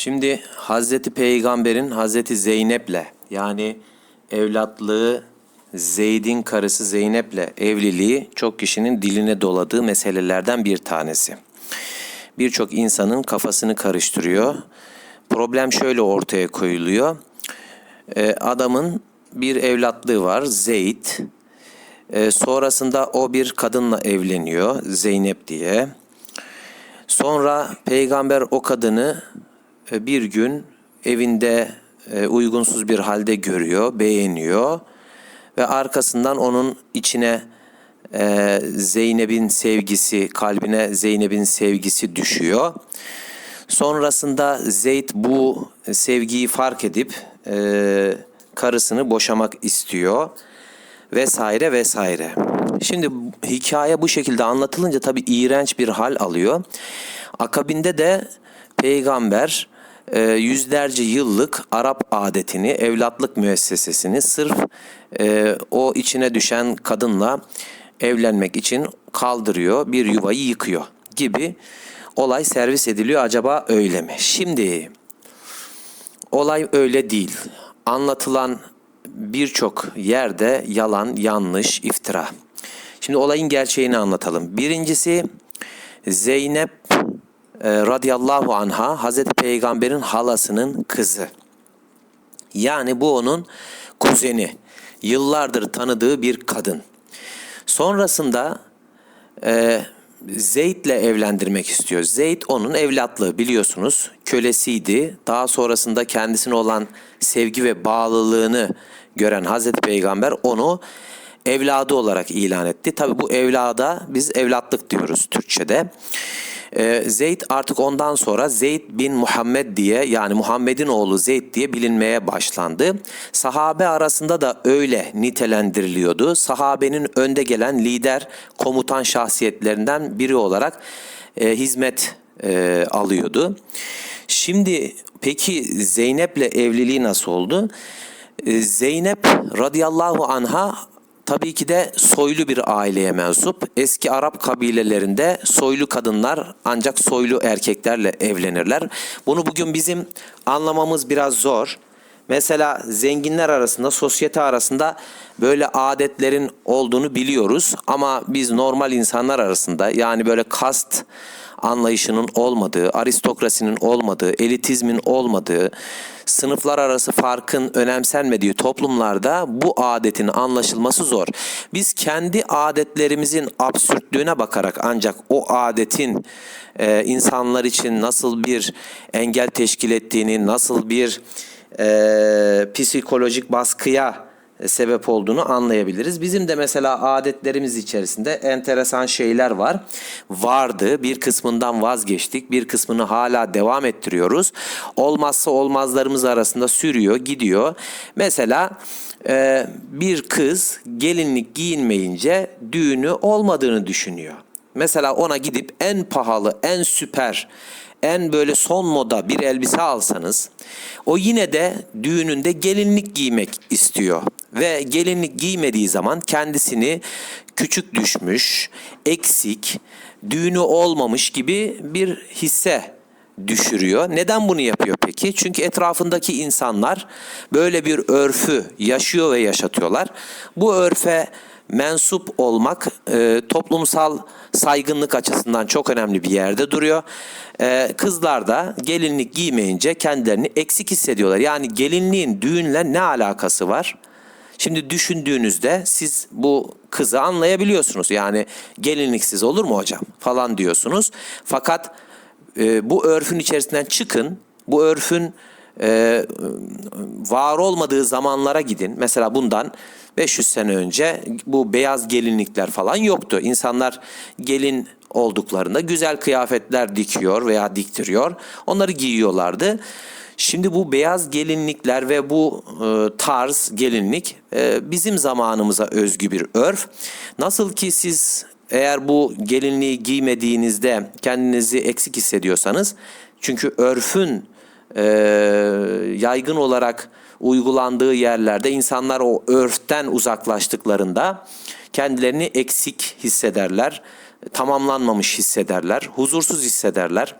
Şimdi Hazreti Peygamber'in Hazreti Zeynep'le yani evlatlığı Zeyd'in karısı Zeynep'le evliliği çok kişinin diline doladığı meselelerden bir tanesi. Birçok insanın kafasını karıştırıyor. Problem şöyle ortaya koyuluyor. Ee, adamın bir evlatlığı var Zeyd. Ee, sonrasında o bir kadınla evleniyor Zeynep diye. Sonra peygamber o kadını bir gün evinde e, uygunsuz bir halde görüyor, beğeniyor ve arkasından onun içine e, Zeynep'in sevgisi, kalbine Zeynep'in sevgisi düşüyor. Sonrasında Zeyd bu sevgiyi fark edip e, karısını boşamak istiyor vesaire vesaire. Şimdi hikaye bu şekilde anlatılınca tabii iğrenç bir hal alıyor. Akabinde de peygamber e, yüzlerce yıllık Arap adetini, evlatlık müessesesini sırf e, o içine düşen kadınla evlenmek için kaldırıyor, bir yuvayı yıkıyor gibi olay servis ediliyor. Acaba öyle mi? Şimdi olay öyle değil. Anlatılan birçok yerde yalan, yanlış, iftira. Şimdi olayın gerçeğini anlatalım. Birincisi Zeynep e, radıyallahu anha Hazreti Peygamber'in halasının kızı. Yani bu onun kuzeni. Yıllardır tanıdığı bir kadın. Sonrasında e, Zeyd'le evlendirmek istiyor. Zeyd onun evlatlığı biliyorsunuz. Kölesiydi. Daha sonrasında kendisine olan sevgi ve bağlılığını gören Hazreti Peygamber onu evladı olarak ilan etti. Tabi bu evlada biz evlatlık diyoruz Türkçe'de. Ee, Zeyd artık ondan sonra Zeyd bin Muhammed diye yani Muhammed'in oğlu Zeyd diye bilinmeye başlandı. Sahabe arasında da öyle nitelendiriliyordu. Sahabenin önde gelen lider komutan şahsiyetlerinden biri olarak e, hizmet e, alıyordu. Şimdi peki Zeynep'le evliliği nasıl oldu? E, Zeynep radıyallahu anha tabii ki de soylu bir aileye mensup. Eski Arap kabilelerinde soylu kadınlar ancak soylu erkeklerle evlenirler. Bunu bugün bizim anlamamız biraz zor. Mesela zenginler arasında, sosyete arasında böyle adetlerin olduğunu biliyoruz ama biz normal insanlar arasında yani böyle kast anlayışının olmadığı, aristokrasinin olmadığı, elitizmin olmadığı, sınıflar arası farkın önemsenmediği toplumlarda bu adetin anlaşılması zor. Biz kendi adetlerimizin absürtlüğüne bakarak ancak o adetin e, insanlar için nasıl bir engel teşkil ettiğini, nasıl bir e, psikolojik baskıya sebep olduğunu anlayabiliriz. Bizim de mesela adetlerimiz içerisinde enteresan şeyler var. Vardı. Bir kısmından vazgeçtik. Bir kısmını hala devam ettiriyoruz. Olmazsa olmazlarımız arasında sürüyor, gidiyor. Mesela e, bir kız gelinlik giyinmeyince düğünü olmadığını düşünüyor. Mesela ona gidip en pahalı, en süper, en böyle son moda bir elbise alsanız o yine de düğününde gelinlik giymek istiyor ve gelinlik giymediği zaman kendisini küçük düşmüş, eksik, düğünü olmamış gibi bir hisse düşürüyor. Neden bunu yapıyor peki? Çünkü etrafındaki insanlar böyle bir örfü yaşıyor ve yaşatıyorlar. Bu örfe mensup olmak e, toplumsal saygınlık açısından çok önemli bir yerde duruyor. E, kızlar da gelinlik giymeyince kendilerini eksik hissediyorlar. Yani gelinliğin düğünle ne alakası var? Şimdi düşündüğünüzde siz bu kızı anlayabiliyorsunuz. Yani gelinliksiz olur mu hocam falan diyorsunuz. Fakat e, bu örfün içerisinden çıkın. Bu örfün e, var olmadığı zamanlara gidin. Mesela bundan 500 sene önce bu beyaz gelinlikler falan yoktu. İnsanlar gelin olduklarında güzel kıyafetler dikiyor veya diktiriyor. Onları giyiyorlardı. Şimdi bu beyaz gelinlikler ve bu e, tarz gelinlik e, bizim zamanımıza özgü bir örf. Nasıl ki siz eğer bu gelinliği giymediğinizde kendinizi eksik hissediyorsanız çünkü örfün e, yaygın olarak uygulandığı yerlerde insanlar o örften uzaklaştıklarında kendilerini eksik hissederler, tamamlanmamış hissederler, huzursuz hissederler.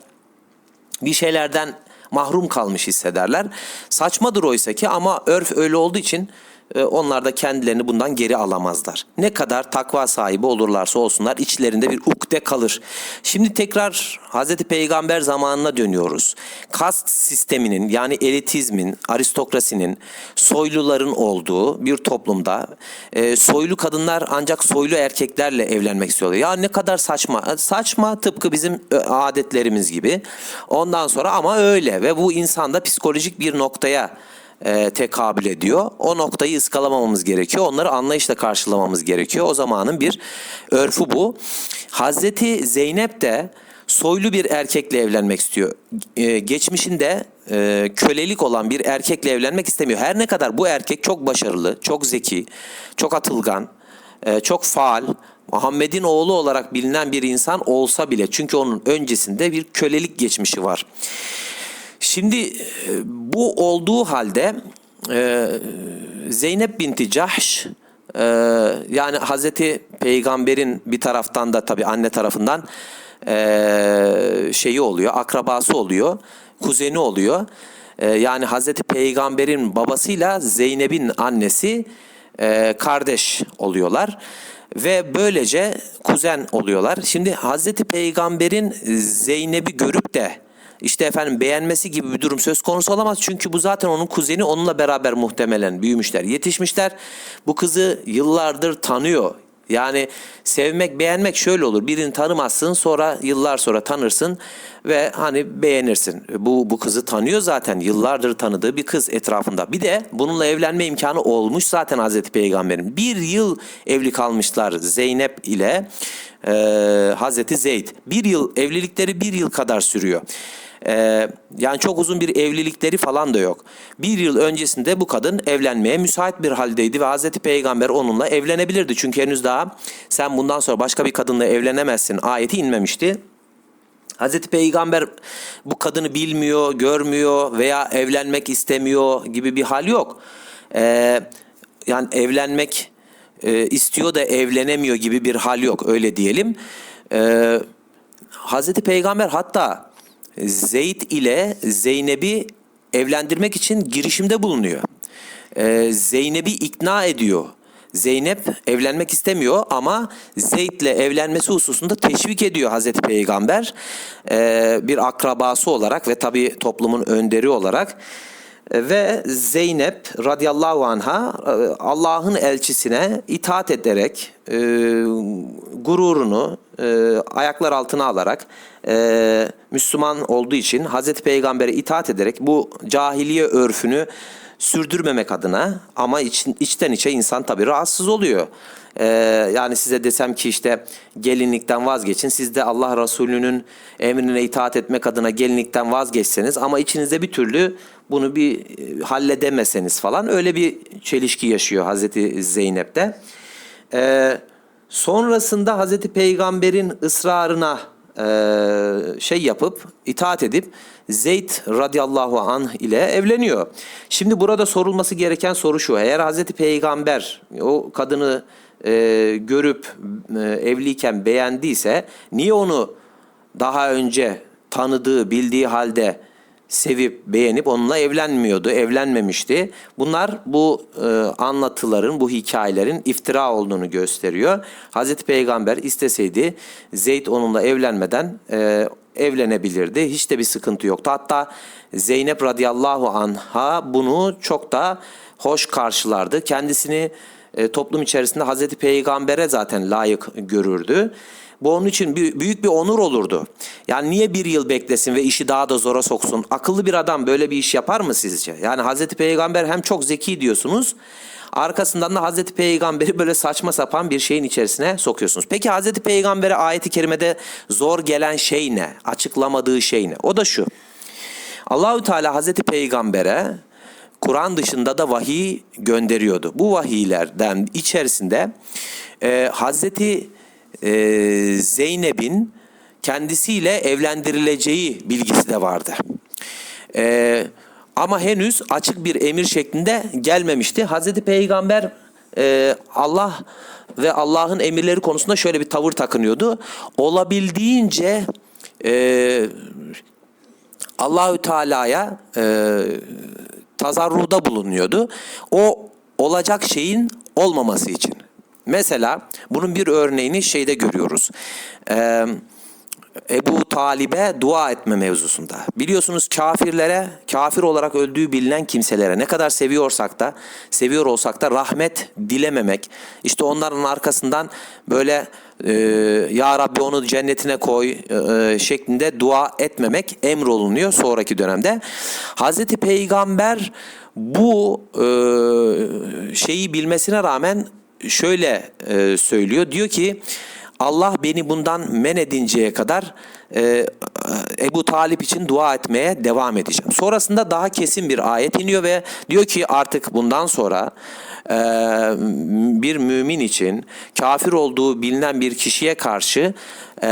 Bir şeylerden mahrum kalmış hissederler. Saçmadır oysa ki ama örf öyle olduğu için onlar da kendilerini bundan geri alamazlar. Ne kadar takva sahibi olurlarsa olsunlar içlerinde bir ukde kalır. Şimdi tekrar Hazreti Peygamber zamanına dönüyoruz. Kast sisteminin yani elitizmin, aristokrasinin, soyluların olduğu bir toplumda e, soylu kadınlar ancak soylu erkeklerle evlenmek istiyorlar. Ya ne kadar saçma. Saçma tıpkı bizim e, adetlerimiz gibi. Ondan sonra ama öyle ve bu insanda psikolojik bir noktaya e, tekabül ediyor. O noktayı ıskalamamamız gerekiyor. Onları anlayışla karşılamamız gerekiyor. O zamanın bir örfü bu. Hazreti Zeynep de soylu bir erkekle evlenmek istiyor. E, geçmişinde e, kölelik olan bir erkekle evlenmek istemiyor. Her ne kadar bu erkek çok başarılı, çok zeki, çok atılgan, e, çok faal, Muhammed'in oğlu olarak bilinen bir insan olsa bile çünkü onun öncesinde bir kölelik geçmişi var. Şimdi e, bu olduğu halde e, Zeynep binti Cahş e, yani Hazreti Peygamber'in bir taraftan da tabi anne tarafından şeyi oluyor, akrabası oluyor, kuzeni oluyor. Yani Hazreti Peygamber'in babasıyla Zeynep'in annesi kardeş oluyorlar ve böylece kuzen oluyorlar. Şimdi Hazreti Peygamber'in Zeynep'i görüp de işte efendim beğenmesi gibi bir durum söz konusu olamaz. Çünkü bu zaten onun kuzeni onunla beraber muhtemelen büyümüşler, yetişmişler. Bu kızı yıllardır tanıyor. Yani sevmek, beğenmek şöyle olur. Birini tanımazsın, sonra yıllar sonra tanırsın ve hani beğenirsin. Bu bu kızı tanıyor zaten. Yıllardır tanıdığı bir kız etrafında. Bir de bununla evlenme imkanı olmuş zaten Hazreti Peygamber'in. Bir yıl evli kalmışlar Zeynep ile e, Hazreti Zeyd. Bir yıl evlilikleri bir yıl kadar sürüyor. Ee, yani çok uzun bir evlilikleri falan da yok. Bir yıl öncesinde bu kadın evlenmeye müsait bir haldeydi ve Hazreti Peygamber onunla evlenebilirdi. Çünkü henüz daha sen bundan sonra başka bir kadınla evlenemezsin ayeti inmemişti. Hazreti Peygamber bu kadını bilmiyor, görmüyor veya evlenmek istemiyor gibi bir hal yok. Ee, yani evlenmek e, istiyor da evlenemiyor gibi bir hal yok öyle diyelim. Ee, Hazreti Peygamber hatta Zeyd ile Zeynep'i evlendirmek için girişimde bulunuyor. Ee, Zeynep'i ikna ediyor. Zeynep evlenmek istemiyor ama Zeyd'le evlenmesi hususunda teşvik ediyor Hazreti Peygamber. Ee, bir akrabası olarak ve tabi toplumun önderi olarak. Ve Zeynep radıyallahu anha e, Allah'ın elçisine itaat ederek e, gururunu e, ayaklar altına alarak e, Müslüman olduğu için Hazreti Peygamber'e itaat ederek bu cahiliye örfünü sürdürmemek adına ama için, içten içe insan tabii rahatsız oluyor. Ee, yani size desem ki işte gelinlikten vazgeçin. Siz de Allah Resulü'nün emrine itaat etmek adına gelinlikten vazgeçseniz ama içinizde bir türlü bunu bir e, halledemeseniz falan öyle bir çelişki yaşıyor Hazreti Zeynep'te. Ee, sonrasında Hazreti Peygamber'in ısrarına e, şey yapıp itaat edip Zeyd radıyallahu anh ile evleniyor. Şimdi burada sorulması gereken soru şu. Eğer Hazreti Peygamber o kadını e, görüp e, evliyken beğendiyse niye onu daha önce tanıdığı, bildiği halde sevip beğenip onunla evlenmiyordu, evlenmemişti. Bunlar bu e, anlatıların, bu hikayelerin iftira olduğunu gösteriyor. Hazreti Peygamber isteseydi Zeyd onunla evlenmeden e, evlenebilirdi. Hiç de bir sıkıntı yoktu. Hatta Zeynep radıyallahu anha bunu çok da hoş karşılardı. Kendisini e, toplum içerisinde Hazreti Peygamber'e zaten layık görürdü. Bu onun için büyük bir onur olurdu. Yani niye bir yıl beklesin ve işi daha da zora soksun? Akıllı bir adam böyle bir iş yapar mı sizce? Yani Hazreti Peygamber hem çok zeki diyorsunuz, arkasından da Hazreti Peygamber'i böyle saçma sapan bir şeyin içerisine sokuyorsunuz. Peki Hazreti Peygamber'e ayeti kerimede zor gelen şey ne? Açıklamadığı şey ne? O da şu. Allahü Teala Hazreti Peygamber'e Kur'an dışında da vahiy gönderiyordu. Bu vahiylerden içerisinde e, Hazreti e, Zeynep'in kendisiyle evlendirileceği bilgisi de vardı. E, ama henüz açık bir emir şeklinde gelmemişti. Hazreti Peygamber e, Allah ve Allah'ın emirleri konusunda şöyle bir tavır takınıyordu. Olabildiğince e, Allahü Teala'ya e, tazarruda bulunuyordu. O olacak şeyin olmaması için. Mesela bunun bir örneğini şeyde görüyoruz. Eee Ebu Talib'e dua etme mevzusunda. Biliyorsunuz kafirlere, kafir olarak öldüğü bilinen kimselere ne kadar seviyorsak da, seviyor olsak da rahmet dilememek. İşte onların arkasından böyle e, Ya Rabbi onu cennetine koy e, şeklinde dua etmemek emrolunuyor sonraki dönemde. Hazreti Peygamber bu e, şeyi bilmesine rağmen şöyle e, söylüyor. Diyor ki Allah beni bundan men edinceye kadar e, Ebu Talip için dua etmeye devam edeceğim. Sonrasında daha kesin bir ayet iniyor ve diyor ki artık bundan sonra e, bir mümin için kafir olduğu bilinen bir kişiye karşı e,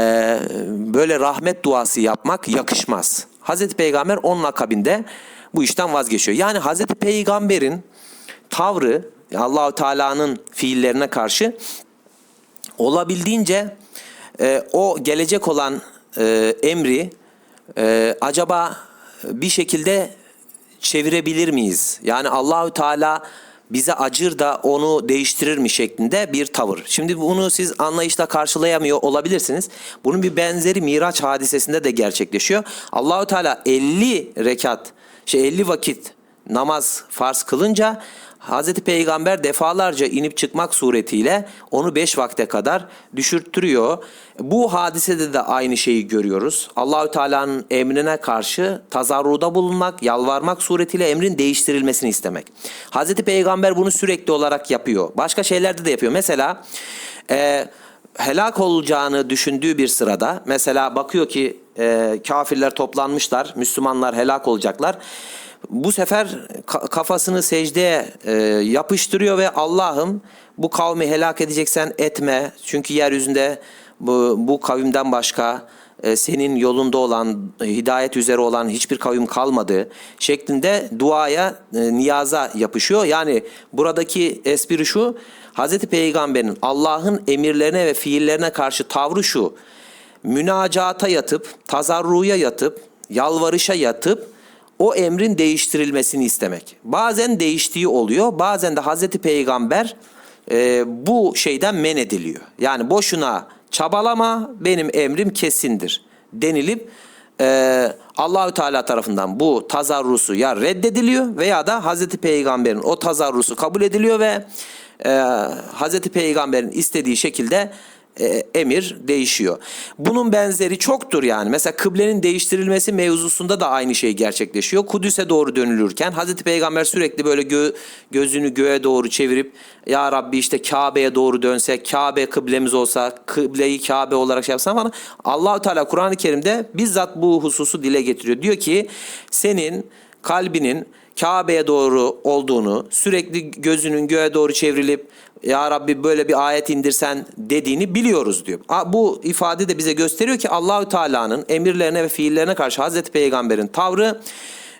böyle rahmet duası yapmak yakışmaz. Hazreti Peygamber onun akabinde bu işten vazgeçiyor. Yani Hazreti Peygamber'in tavrı Allahu Teala'nın fiillerine karşı olabildiğince e, o gelecek olan e, emri e, acaba bir şekilde çevirebilir miyiz? Yani Allahü Teala bize acır da onu değiştirir mi şeklinde bir tavır. Şimdi bunu siz anlayışla karşılayamıyor olabilirsiniz. Bunun bir benzeri Miraç hadisesinde de gerçekleşiyor. Allahü Teala 50 rekat, şey 50 vakit namaz farz kılınca Hazreti Peygamber defalarca inip çıkmak suretiyle onu beş vakte kadar düşürttürüyor. Bu hadisede de aynı şeyi görüyoruz. Allahü Teala'nın emrine karşı tazarruda bulunmak, yalvarmak suretiyle emrin değiştirilmesini istemek. Hazreti Peygamber bunu sürekli olarak yapıyor. Başka şeylerde de yapıyor. Mesela e, helak olacağını düşündüğü bir sırada mesela bakıyor ki e, kafirler toplanmışlar, Müslümanlar helak olacaklar bu sefer kafasını secdeye e, yapıştırıyor ve Allah'ım bu kavmi helak edeceksen etme. Çünkü yeryüzünde bu, bu kavimden başka e, senin yolunda olan, hidayet üzere olan hiçbir kavim kalmadı şeklinde duaya, e, niyaza yapışıyor. Yani buradaki espri şu, Hazreti Peygamber'in Allah'ın emirlerine ve fiillerine karşı tavrı şu. Münacata yatıp, tazarruya yatıp, yalvarışa yatıp, o emrin değiştirilmesini istemek. Bazen değiştiği oluyor. Bazen de Hazreti Peygamber e, bu şeyden men ediliyor. Yani boşuna çabalama benim emrim kesindir denilip e, Allahü Teala tarafından bu tazarrusu ya reddediliyor veya da Hazreti Peygamber'in o tazarrusu kabul ediliyor ve e, Hazreti Peygamber'in istediği şekilde e, emir değişiyor. Bunun benzeri çoktur yani. Mesela kıblenin değiştirilmesi mevzusunda da aynı şey gerçekleşiyor. Kudüs'e doğru dönülürken Hazreti Peygamber sürekli böyle gö gözünü göğe doğru çevirip ya Rabbi işte Kabe'ye doğru dönsek, Kabe kıblemiz olsa, kıbleyi Kabe olarak şey yapsan falan. Allahu Teala Kur'an-ı Kerim'de bizzat bu hususu dile getiriyor. Diyor ki senin kalbinin Kabe'ye doğru olduğunu, sürekli gözünün göğe doğru çevrilip ya Rabbi böyle bir ayet indirsen dediğini biliyoruz diyor. Bu ifade de bize gösteriyor ki Allahü Teala'nın emirlerine ve fiillerine karşı Hazreti Peygamber'in tavrı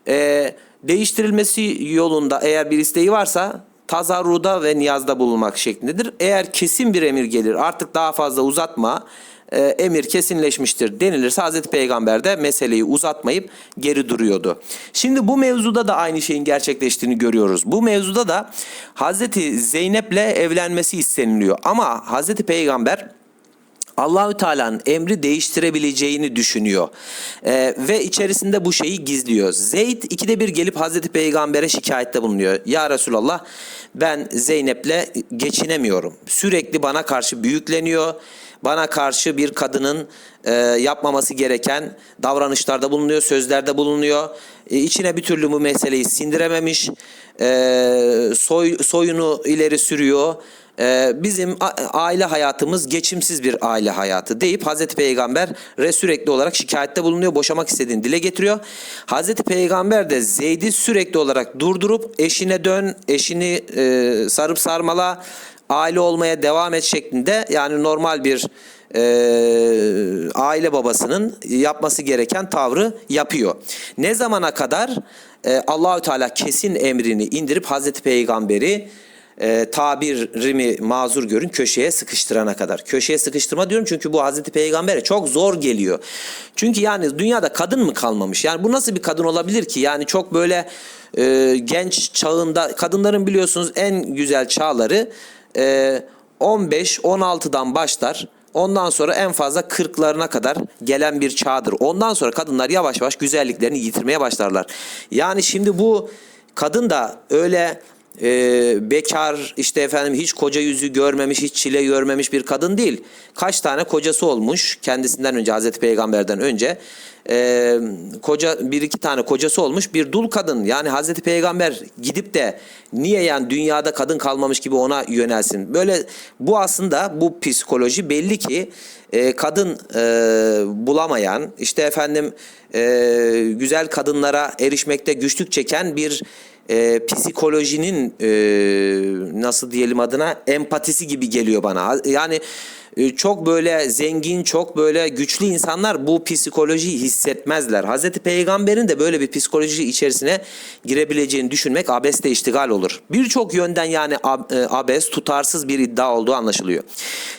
e, değiştirilmesi yolunda eğer bir isteği varsa tazarruda ve niyazda bulunmak şeklindedir. Eğer kesin bir emir gelir artık daha fazla uzatma e, emir kesinleşmiştir denilirse Hazreti Peygamber de meseleyi uzatmayıp geri duruyordu. Şimdi bu mevzuda da aynı şeyin gerçekleştiğini görüyoruz. Bu mevzuda da Hazreti Zeynep'le evlenmesi isteniliyor. Ama Hazreti Peygamber Allahü Teala'nın emri değiştirebileceğini düşünüyor. Ee, ve içerisinde bu şeyi gizliyor. Zeyd ikide bir gelip Hazreti Peygamber'e şikayette bulunuyor. Ya Resulallah ben Zeynep'le geçinemiyorum. Sürekli bana karşı büyükleniyor bana karşı bir kadının e, yapmaması gereken davranışlarda bulunuyor, sözlerde bulunuyor. E, içine bir türlü bu meseleyi sindirememiş, e, soy, soyunu ileri sürüyor. E, bizim aile hayatımız geçimsiz bir aile hayatı deyip Hazreti Peygamber sürekli olarak şikayette bulunuyor, boşamak istediğini dile getiriyor. Hazreti Peygamber de Zeyd'i sürekli olarak durdurup eşine dön, eşini e, sarıp sarmala, aile olmaya devam et şeklinde yani normal bir e, aile babasının yapması gereken tavrı yapıyor. Ne zamana kadar e, Allahü Teala kesin emrini indirip Hazreti Peygamberi e, tabirimi mazur görün köşeye sıkıştırana kadar. Köşeye sıkıştırma diyorum çünkü bu Hazreti Peygamber'e çok zor geliyor. Çünkü yani dünyada kadın mı kalmamış? Yani bu nasıl bir kadın olabilir ki? Yani çok böyle e, genç çağında kadınların biliyorsunuz en güzel çağları e, 15-16'dan başlar. Ondan sonra en fazla 40'larına kadar gelen bir çağdır. Ondan sonra kadınlar yavaş yavaş güzelliklerini yitirmeye başlarlar. Yani şimdi bu kadın da öyle e, bekar işte efendim hiç koca yüzü görmemiş, hiç çile görmemiş bir kadın değil. Kaç tane kocası olmuş kendisinden önce Hazreti Peygamber'den önce e, koca bir iki tane kocası olmuş bir dul kadın. Yani Hazreti Peygamber gidip de niye yani dünyada kadın kalmamış gibi ona yönelsin. Böyle bu aslında bu psikoloji belli ki e, kadın e, bulamayan işte efendim e, güzel kadınlara erişmekte güçlük çeken bir e, psikolojinin e, nasıl diyelim adına empatisi gibi geliyor bana. Yani e, çok böyle zengin, çok böyle güçlü insanlar bu psikolojiyi hissetmezler. Hazreti Peygamber'in de böyle bir psikoloji içerisine girebileceğini düşünmek abeste iştigal olur. Birçok yönden yani ab- e, abes, tutarsız bir iddia olduğu anlaşılıyor.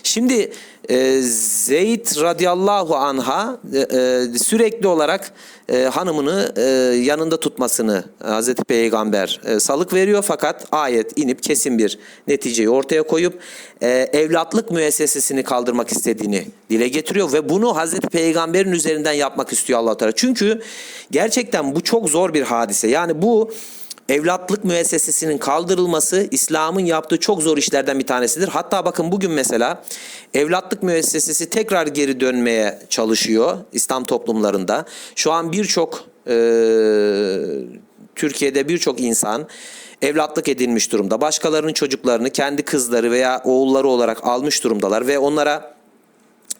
Şimdi e, Zeyd radıyallahu anha e, e, sürekli olarak e, hanımını e, yanında tutmasını Hazreti Peygamber e, salık veriyor fakat ayet inip kesin bir neticeyi ortaya koyup e, evlatlık müessesesini kaldırmak istediğini dile getiriyor ve bunu Hazreti Peygamber'in üzerinden yapmak istiyor Allah Teala. Çünkü gerçekten bu çok zor bir hadise. Yani bu evlatlık müessesesinin kaldırılması İslam'ın yaptığı çok zor işlerden bir tanesidir. Hatta bakın bugün mesela evlatlık müessesesi tekrar geri dönmeye çalışıyor İslam toplumlarında. Şu an birçok e, Türkiye'de birçok insan evlatlık edinmiş durumda. Başkalarının çocuklarını kendi kızları veya oğulları olarak almış durumdalar ve onlara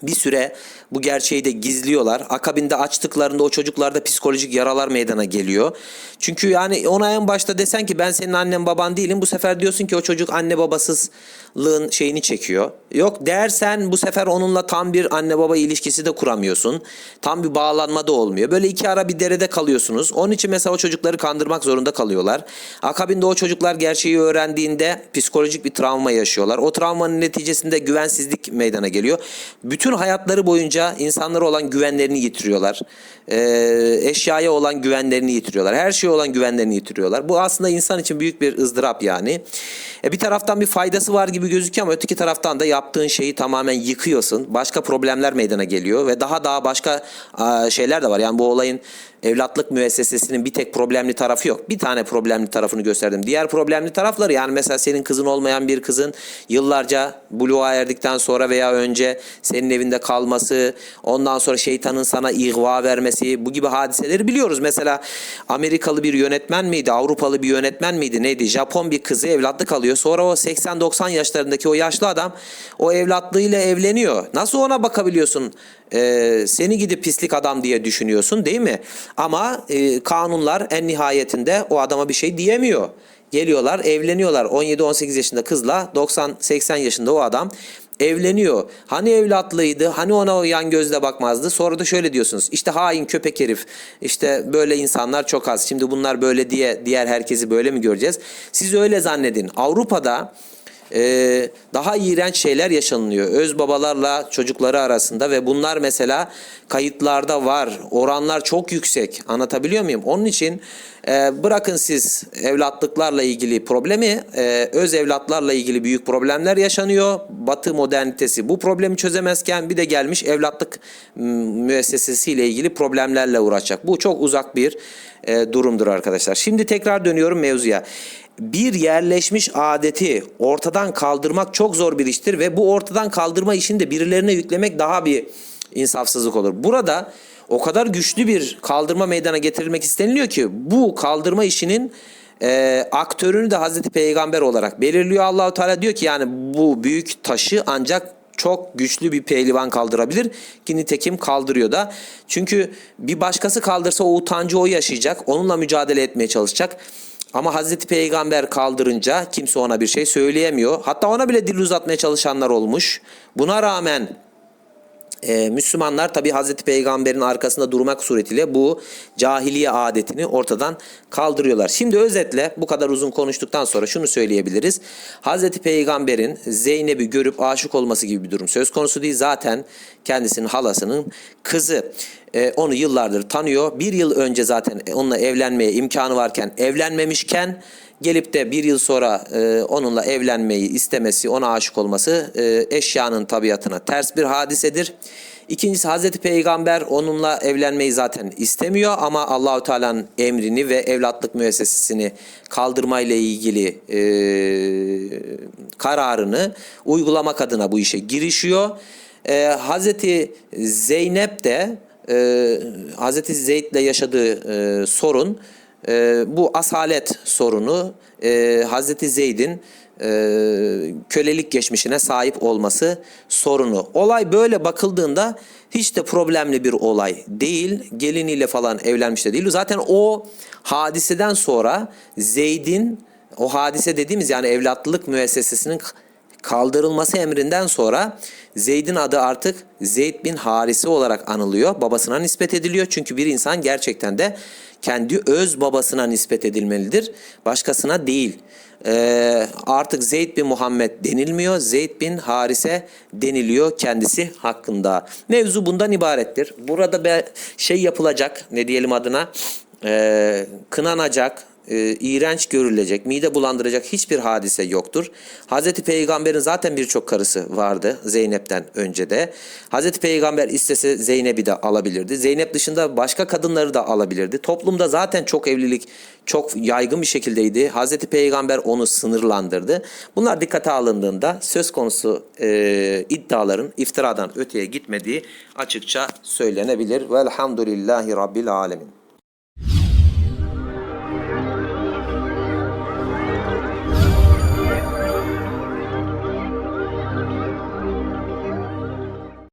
bir süre bu gerçeği de gizliyorlar. Akabinde açtıklarında o çocuklarda psikolojik yaralar meydana geliyor. Çünkü yani ona en başta desen ki ben senin annen baban değilim. Bu sefer diyorsun ki o çocuk anne babasızlığın şeyini çekiyor. Yok dersen bu sefer onunla tam bir anne baba ilişkisi de kuramıyorsun. Tam bir bağlanma da olmuyor. Böyle iki ara bir derede kalıyorsunuz. Onun için mesela o çocukları kandırmak zorunda kalıyorlar. Akabinde o çocuklar gerçeği öğrendiğinde psikolojik bir travma yaşıyorlar. O travmanın neticesinde güvensizlik meydana geliyor. Bütün hayatları boyunca insanlara olan güvenlerini yitiriyorlar. Ee, eşyaya olan güvenlerini yitiriyorlar. Her şeye olan güvenlerini yitiriyorlar. Bu aslında insan için büyük bir ızdırap yani. E bir taraftan bir faydası var gibi gözüküyor ama öteki taraftan da yaptığın şeyi tamamen yıkıyorsun. Başka problemler meydana geliyor ve daha daha başka aa, şeyler de var. Yani bu olayın evlatlık müessesesinin bir tek problemli tarafı yok. Bir tane problemli tarafını gösterdim. Diğer problemli tarafları yani mesela senin kızın olmayan bir kızın yıllarca buluğa erdikten sonra veya önce senin evinde kalması, ondan sonra şeytanın sana ihva vermesi bu gibi hadiseleri biliyoruz. Mesela Amerikalı bir yönetmen miydi, Avrupalı bir yönetmen miydi neydi? Japon bir kızı evlatlık alıyor. Sonra o 80-90 yaşlarındaki o yaşlı adam o evlatlığıyla evleniyor. Nasıl ona bakabiliyorsun? Ee, seni gidip pislik adam diye düşünüyorsun değil mi? Ama e, kanunlar en nihayetinde o adama bir şey diyemiyor. Geliyorlar, evleniyorlar. 17-18 yaşında kızla 90-80 yaşında o adam evleniyor. Hani evlatlıydı, hani ona o yan gözle bakmazdı. Sonra da şöyle diyorsunuz. İşte hain köpek herif. İşte böyle insanlar çok az. Şimdi bunlar böyle diye diğer herkesi böyle mi göreceğiz? Siz öyle zannedin. Avrupa'da e, daha iğrenç şeyler yaşanılıyor. Öz babalarla çocukları arasında ve bunlar mesela kayıtlarda var. Oranlar çok yüksek. Anlatabiliyor muyum? Onun için e, bırakın siz evlatlıklarla ilgili problemi, e, öz evlatlarla ilgili büyük problemler yaşanıyor. Batı modernitesi bu problemi çözemezken bir de gelmiş evlatlık müessesesiyle ilgili problemlerle uğraşacak. Bu çok uzak bir e, durumdur arkadaşlar. Şimdi tekrar dönüyorum mevzuya bir yerleşmiş adeti ortadan kaldırmak çok zor bir iştir ve bu ortadan kaldırma işini de birilerine yüklemek daha bir insafsızlık olur. Burada o kadar güçlü bir kaldırma meydana getirilmek isteniliyor ki bu kaldırma işinin e, aktörünü de Hazreti Peygamber olarak belirliyor. Allahu Teala diyor ki yani bu büyük taşı ancak çok güçlü bir pehlivan kaldırabilir ki nitekim kaldırıyor da. Çünkü bir başkası kaldırsa o utancı o yaşayacak. Onunla mücadele etmeye çalışacak. Ama Hazreti Peygamber kaldırınca kimse ona bir şey söyleyemiyor. Hatta ona bile dil uzatmaya çalışanlar olmuş. Buna rağmen Ee, Müslümanlar tabi Hazreti Peygamber'in arkasında durmak suretiyle bu cahiliye adetini ortadan kaldırıyorlar. Şimdi özetle bu kadar uzun konuştuktan sonra şunu söyleyebiliriz. Hazreti Peygamber'in Zeynep'i görüp aşık olması gibi bir durum söz konusu değil. Zaten kendisinin halasının kızı. Ee, onu yıllardır tanıyor. Bir yıl önce zaten onunla evlenmeye imkanı varken evlenmemişken gelip de bir yıl sonra e, onunla evlenmeyi istemesi, ona aşık olması e, eşyanın tabiatına ters bir hadisedir. İkincisi Hazreti Peygamber onunla evlenmeyi zaten istemiyor ama Allahü Teala'nın emrini ve evlatlık müessesesini kaldırmayla ilgili e, kararını uygulamak adına bu işe girişiyor. E, Hazreti Zeynep de e, Hazreti Zeyd'le yaşadığı e, sorun e, bu asalet sorunu e, Hazreti Zeyd'in e, kölelik geçmişine sahip olması sorunu. Olay böyle bakıldığında hiç de problemli bir olay değil. Geliniyle falan evlenmiş de değil. Zaten o hadiseden sonra Zeyd'in o hadise dediğimiz yani evlatlılık müessesesinin kaldırılması emrinden sonra Zeyd'in adı artık Zeyd bin Harise olarak anılıyor. Babasına nispet ediliyor. Çünkü bir insan gerçekten de kendi öz babasına nispet edilmelidir. Başkasına değil. Ee, artık Zeyd bin Muhammed denilmiyor. Zeyd bin Harise deniliyor kendisi hakkında. Mevzu bundan ibarettir. Burada be şey yapılacak ne diyelim adına e, kınanacak, e, iğrenç görülecek, mide bulandıracak hiçbir hadise yoktur. Hazreti Peygamber'in zaten birçok karısı vardı Zeynep'ten önce de. Hazreti Peygamber istese Zeynep'i de alabilirdi. Zeynep dışında başka kadınları da alabilirdi. Toplumda zaten çok evlilik çok yaygın bir şekildeydi. Hazreti Peygamber onu sınırlandırdı. Bunlar dikkate alındığında söz konusu e, iddiaların iftiradan öteye gitmediği açıkça söylenebilir. Velhamdülillahi Rabbil Alemin.